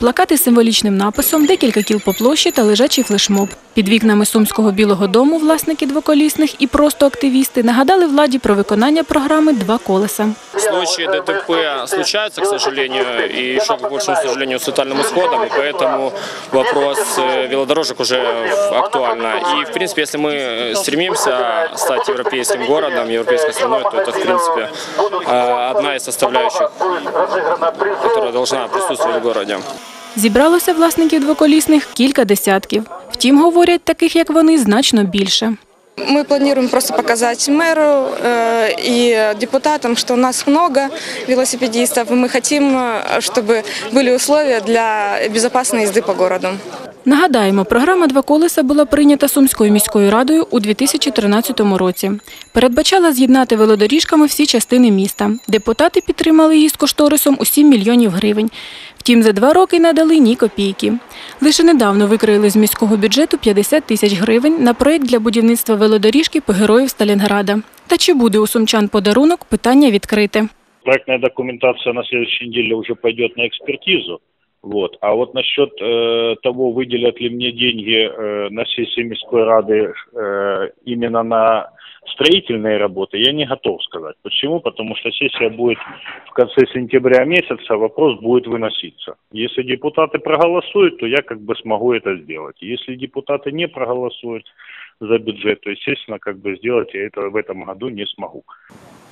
Плакати з символічним написом, декілька кіл по площі та лежачий флешмоб. Під вікнами Сумського білого дому власники двоколісних і просто активісти нагадали владі про виконання програми «Два колеса». Случаи ДТП случаются, к сожалению, и еще, к большому сожалению, с летальным исходом, и поэтому вопрос э, велодорожек уже актуально. И, в принципе, если мы э, стремимся стать европейским городом, европейской страной, то это, в принципе, э, одна из составляющих, которая должна присутствовать в городе. Зібралося власників двоколісних кілька десятків. Втім, говорять, таких як вони значно більше. Мы планируем просто показать мэру э, и депутатам, что у нас много велосипедистов, и мы хотим, э, чтобы были условия для безопасной езды по городу. Нагадаємо, програма «Два колеса» була прийнята Сумською міською радою у 2013 році. Передбачала з'єднати велодоріжками всі частини міста. Депутати підтримали її з кошторисом у 7 мільйонів гривень. Втім, за два роки надали ні копійки. Лише недавно викроїли з міського бюджету 50 тисяч гривень на проєкт для будівництва велодоріжки по героїв Сталінграда. Та чи буде у сумчан подарунок – питання відкрите. Проектная документация на следующей неделе уже пойдет на экспертизу. Вот. А вот насчет э, того, выделят ли мне деньги э, на сессии Мирской Рады э, именно на строительные работы, я не готов сказать. Почему? Потому что сессия будет в конце сентября месяца, вопрос будет выноситься. Если депутаты проголосуют, то я как бы смогу это сделать. Если депутаты не проголосуют за бюджет, то, естественно, как бы сделать я это в этом году не смогу.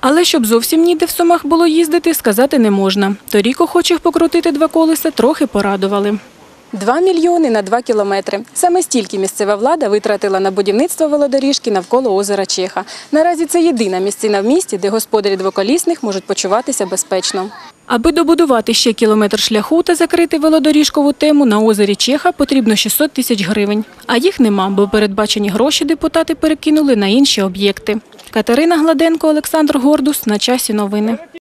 Але щоб зовсім ніде в Сумах було їздити, сказати не можна. Торік охочих покрутити два колеса трохи порадували. Два мільйони на два кілометри. Саме стільки місцева влада витратила на будівництво велодоріжки навколо озера Чеха. Наразі це єдина місцина в місті, де господарі двоколісних можуть почуватися безпечно. Аби добудувати ще кілометр шляху та закрити велодоріжкову тему на озері Чеха, потрібно 600 тисяч гривень. А їх нема, бо передбачені гроші депутати перекинули на інші об'єкти. Катерина Гладенко, Олександр Гордус. На часі новини.